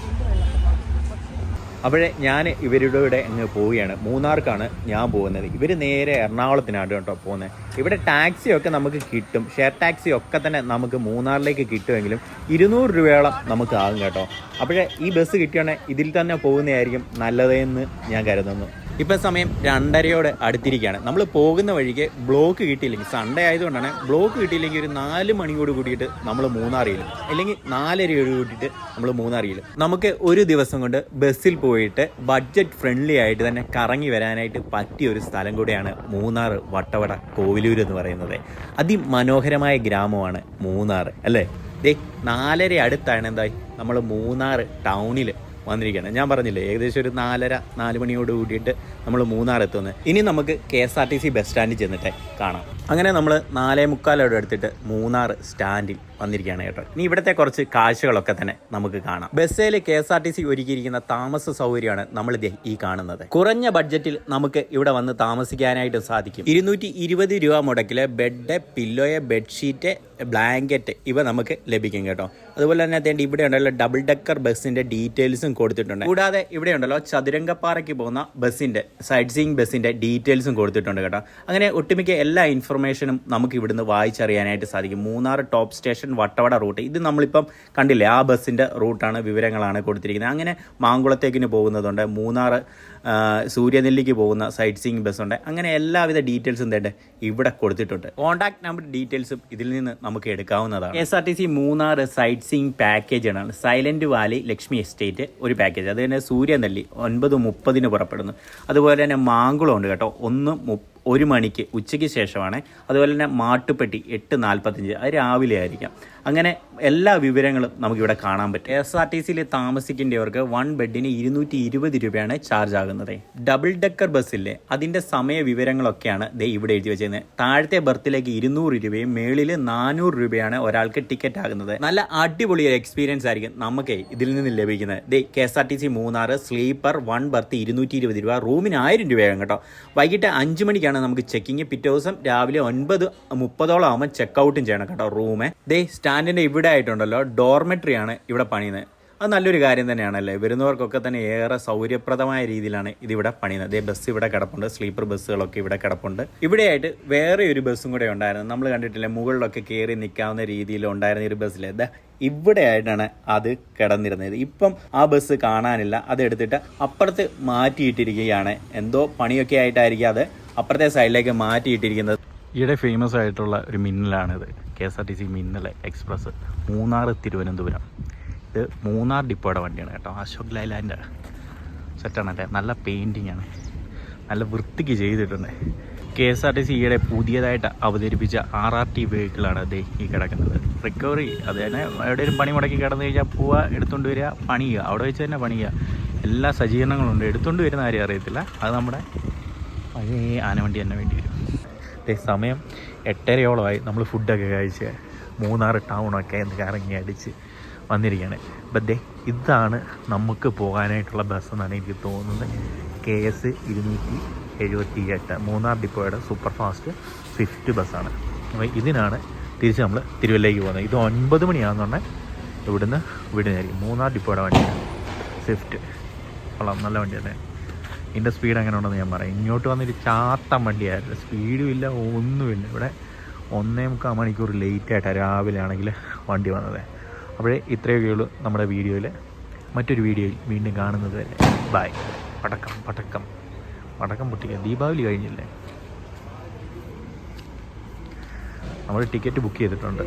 അപ്പോഴേ ഞാൻ ഇവരുടെ കൂടെ അങ്ങ് പോവുകയാണ്. മൂന്നാർക്കാണ് ഞാൻ പോകുന്നത്. ഇവർ നേരെ എറണാകുളത്തിനാണ് കേട്ടോ പോകുന്നത്. ഇവിടെ ടാക്സിയൊക്കെ നമുക്ക് കിട്ടും. ഷെയർ ടാക്സി ഒക്കെ തന്നെ നമുക്ക് മൂന്നാറിലേക്ക് കിട്ടുമെങ്കിലും ഇരുന്നൂറ് രൂപയോളം നമുക്ക് ആകും കേട്ടോ. അപ്പോഴേ ഈ ബസ് കിട്ടിയാണെങ്കിൽ ഇതിൽ തന്നെ പോകുന്നതായിരിക്കും നല്ലതെന്ന് ഞാൻ കരുതുന്നു. ഇപ്പം സമയം രണ്ടരയോട് അടുത്തിരിക്കുകയാണ്. നമ്മൾ പോകുന്ന വഴിക്ക് ബ്ലോക്ക് കിട്ടിയില്ലെങ്കിൽ സൺഡേ ആയതുകൊണ്ടാണ് ബ്ലോക്ക് കിട്ടിയില്ലെങ്കിൽ ഒരു നാല് മണിയോട് കൂടിയിട്ട് നമ്മൾ മൂന്നാറിയിൽ അല്ലെങ്കിൽ നാലരയോട് കൂടിയിട്ട് നമ്മൾ മൂന്നാറിയിൽ നമുക്ക് ഒരു ദിവസം കൊണ്ട് ബസ്സിൽ പോയിട്ട് ബഡ്ജറ്റ് ഫ്രണ്ട്ലി ആയിട്ട് തന്നെ കറങ്ങി വരാനായിട്ട് പറ്റിയ ഒരു സ്ഥലം കൂടെയാണ് മൂന്നാർ വട്ടവട കോവിലൂർ എന്ന് പറയുന്നത്. അതിമനോഹരമായ ഗ്രാമമാണ് മൂന്നാർ അല്ലേ? ദേ നാലര അടുത്താണ് എന്തായി? നമ്മൾ മൂന്നാറ് ടൗണിൽ വന്നിരിക്കുകയാണ്. ഞാൻ പറഞ്ഞില്ലേ ഏകദേശം ഒരു നാലര നാല് മണിയോട് കൂടിയിട്ട് നമ്മൾ മൂന്നാർ എത്തുന്നത് ഇനി നമുക്ക് K S R T C bus സ്റ്റാൻഡിൽ ചെന്നിട്ട് കാണാം. അങ്ങനെ നമ്മൾ നാലേ മുക്കാലോടെ എടുത്തിട്ട് മൂന്നാർ സ്റ്റാൻഡിൽ വന്നിരിക്കുകയാണ് കേട്ടോ. ഇനി ഇവിടുത്തെ കുറച്ച് കാഴ്ചകളൊക്കെ തന്നെ നമുക്ക് കാണാം. ബസ്സിൽ K S R T C ഒരുക്കിയിരിക്കുന്ന താമസ സൗകര്യമാണ് നമ്മൾ ഈ കാണുന്നത്. കുറഞ്ഞ ബഡ്ജറ്റിൽ നമുക്ക് ഇവിടെ വന്ന് താമസിക്കാനായിട്ട് സാധിക്കും. ഇരുന്നൂറ്റി ഇരുപത് രൂപ മുടക്കിൽ ബെഡ് പില്ലോയെ ബെഡ്ഷീറ്റ് ബ്ലാങ്കറ്റ് ഇവ നമുക്ക് ലഭിക്കും കേട്ടോ. അതുപോലെ തന്നെ അതേണ്ട ഇവിടെ ഉണ്ടല്ലോ ഡബിൾ ഡെക്കർ ബസ്സിന്റെ ഡീറ്റെയിൽസും കൊടുത്തിട്ടുണ്ട്. കൂടാതെ ഇവിടെ ഉണ്ടല്ലോ ചതുരംഗപ്പാറയ്ക്ക് പോകുന്ന ബസ്സിന്റെ സൈഡ് സീയിങ് ബസ്സിന്റെ ഡീറ്റെയിൽസും കൊടുത്തിട്ടുണ്ട് കേട്ടോ. അങ്ങനെ ഒട്ടുമിക്ക എല്ലാ ഇൻഫർമേഷനും നമുക്ക് ഇവിടുന്ന് വായിച്ചറിയാനായിട്ട് സാധിക്കും. Munnar top station Vattavada route ഇത് നമ്മളിപ്പം കണ്ടില്ലേ ആ ബസ്സിന്റെ റൂട്ടാണ് വിവരങ്ങളാണ് കൊടുത്തിരിക്കുന്നത്. അങ്ങനെ മാങ്കുളത്തേക്കിന് പോകുന്നതുണ്ട് മൂന്നാർ സൂര്യനെല്ലിക്ക് പോകുന്ന സൈറ്റ് സീയിങ് ബസ്സുണ്ട്. അങ്ങനെ എല്ലാവിധ ഡീറ്റെയിൽസും തേണ്ട ഇവിടെ കൊടുത്തിട്ടുണ്ട്. കോൺടാക്ട് നമ്പർ ഡീറ്റെയിൽസും ഇതിൽ നിന്ന് നമുക്ക് എടുക്കാവുന്നതാണ്. S R T C Munnar sightseeing പാക്കേജാണ് സൈലന്റ് വാലി ലക്ഷ്മി എസ്റ്റേറ്റ് ഒരു പാക്കേജ് അത് തന്നെ സൂര്യനെല്ലി ഒൻപത് മുപ്പതിന് പുറപ്പെടുന്നു. അതുപോലെ തന്നെ മാങ്കുളം ഉണ്ട് കേട്ടോ. ഒന്ന് മുപ്പ ഒരു മണിക്ക് ഉച്ചയ്ക്ക് ശേഷമാണ്. അതുപോലെ തന്നെ മാട്ടുപ്പെട്ടി എട്ട് നാൽപ്പത്തഞ്ച് അത് രാവിലെ ആയിരിക്കാം അങ്ങനെ എല്ലാ വിവരങ്ങളും നമുക്കിവിടെ കാണാൻ പറ്റും. എസ് ആർ ടി സിയിൽ താമസിക്കേണ്ടവർക്ക് വൺ ബെഡിന് ഇരുന്നൂറ്റി ഇരുപത് രൂപയാണ് ചാർജ് ആകുന്നത്. ഡബിൾ ഡെക്കർ ബസ്സില്ലേ അതിന്റെ സമയ വിവരങ്ങളൊക്കെയാണ് ദേ ഇവിടെ എഴുതി വെച്ചിരുന്നത് താഴത്തെ ബർത്തിലേക്ക് ഇരുന്നൂറ് രൂപയും മേളിൽ നാനൂറ് രൂപയാണ് ഒരാൾക്ക് ടിക്കറ്റ് ആകുന്നത്. നല്ല അടിപൊളി ഒരു എക്സ്പീരിയൻസ് ആയിരിക്കും നമുക്ക് ഇതിൽ നിന്ന് ലഭിക്കുന്നത്. ദേ K S R T C Munnar sleeper one berth ഇരുന്നൂറ്റി ഇരുപത് രൂപ. റൂമിന് ആയിരം രൂപയാകും കേട്ടോ. വൈകിട്ട് അഞ്ച് മണിക്കാണ് നമുക്ക് ചെക്കിങ് പിറ്റേ ദിവസം രാവിലെ ഒൻപത് മുപ്പതോളം ആകുമ്പോൾ ചെക്ക് ഔട്ടും ചെയ്യണം കേട്ടോ റൂമ്. ദേ സ്റ്റാൻഡിന്റെ ഇവിടെ ആയിട്ടുണ്ടല്ലോ ഡോർമെട്രി ആണ് ഇവിടെ പണിയുന്നത്. അത് നല്ലൊരു കാര്യം തന്നെയാണല്ലേ? വരുന്നവർക്കൊക്കെ തന്നെ ഏറെ സൗകര്യപ്രദമായ രീതിയിലാണ് ഇതിവിടെ പണിയുന്നത്. ദേ ബസ് ഇവിടെ കിടപ്പുണ്ട്. സ്ലീപ്പർ ബസ്സുകളൊക്കെ ഇവിടെ കിടപ്പുണ്ട്. ഇവിടെയായിട്ട് വേറെ ഒരു ബസ്സും കൂടെ ഉണ്ടായിരുന്നു. നമ്മൾ കണ്ടിട്ടില്ലേ മുകളിലൊക്കെ കയറി നിൽക്കാവുന്ന രീതിയിൽ ഉണ്ടായിരുന്ന ഒരു ബസ്സിൽ ദാ ഇവിടെ ആയിട്ടാണ് അത് കിടന്നിരുന്നത്. ഇപ്പം ആ ബസ് കാണാനില്ല. അത് എടുത്തിട്ട് അപ്പുറത്ത് മാറ്റിയിട്ടിരിക്കുകയാണ്. എന്തോ പണിയൊക്കെ ആയിട്ടായിരിക്കും അത് അപ്പുറത്തെ സൈഡിലേക്ക് മാറ്റിയിട്ടിരിക്കുന്നത്. ഈയിടെ ഫേമസ് ആയിട്ടുള്ള ഒരു മിന്നലാണിത്. K S R T C മിന്നലെ express Munnar Thiruvananthapuram. ഇത് മൂന്നാർ ഡിപ്പോയുടെ വണ്ടിയാണ് കേട്ടോ. അശോക് ലൈലാന്റെ സെറ്റാണ് അല്ലേ നല്ല പെയിന്റിങ് ആണ് നല്ല വൃത്തിക്ക് ചെയ്തിട്ടുണ്ട്. K S R T C ഈയിടെ പുതിയതായിട്ട് അവതരിപ്പിച്ച ആർ ആർ ടി വെഹിക്കിളാണ് ദേ ഈ കിടക്കുന്നത്. റിക്കവറി അത് തന്നെ എവിടെയും പണി മുടക്കി കിടന്നു കഴിഞ്ഞാൽ പോവുക എടുത്തുകൊണ്ട് വരിക പണിയുക. അവിടെ വെച്ച് തന്നെ പണിയുക. എല്ലാ സജ്ജീകരണങ്ങളും ഉണ്ട് എടുത്തുകൊണ്ട് വരുന്ന ആരും അറിയത്തില്ല. അത് നമ്മുടെ പഴയ ആനവണ്ടി തന്നെ വേണ്ടി വരും. സമയം എട്ടരയോളമായി നമ്മൾ ഫുഡൊക്കെ കഴിച്ച് മൂന്നാർ ടൗണൊക്കെ ഒന്ന് കറങ്ങി അടിച്ച് വന്നിരിക്കുകയാണ് അപ്പം ദേ ഇതാണ് നമുക്ക് പോകാനായിട്ടുള്ള ബസ് എന്നാണ് എനിക്ക് തോന്നുന്നത്. കെ എസ് ഇരുന്നൂറ്റി എഴുപത്തി എട്ട് മൂന്നാർ ഡിപ്പോയുടെ സൂപ്പർ ഫാസ്റ്റ് സ്വിഫ്റ്റ് ബസ്സാണ് അപ്പോൾ ഇതിനാണ് തിരിച്ച് നമ്മൾ തിരുവല്ലയ്ക്ക് പോകുന്നത്. ഇത് ഒൻപത് മണിയാണെന്നുണ്ടെങ്കിൽ ഇവിടുന്ന് വിടുന്നതായിരിക്കും. മൂന്നാർ ഡിപ്പോയുടെ വണ്ടിയാണ്. സ്വിഫ്റ്റ് കൊള്ളാം. നല്ല വണ്ടിയാണ്. ഇതിന്റെ സ്പീഡ് അങ്ങനെ ഉണ്ടെന്ന് ഞാൻ പറയാം. ഇങ്ങോട്ട് വന്നിട്ട് ചാത്ത വണ്ടിയായിരുന്നു. സ്പീഡും ഇല്ല ഒന്നുമില്ല. ഇവിടെ ഒന്നേ മുക്കാൽ മണിക്കൂർ ലേറ്റായിട്ടാണ് രാവിലെ ആണെങ്കിൽ വണ്ടി വന്നത്. അപ്പോഴേ ഇത്രയൊക്കെ ഉള്ളൂ നമ്മുടെ വീഡിയോയിൽ. മറ്റൊരു വീഡിയോയിൽ വീണ്ടും കാണുന്നത് ബൈ പടക്കം പടക്കം. പടക്കം പൊട്ടിക്കുക ദീപാവലി കഴിഞ്ഞില്ലേ? നമ്മൾ ടിക്കറ്റ് ബുക്ക് ചെയ്തിട്ടുണ്ട്.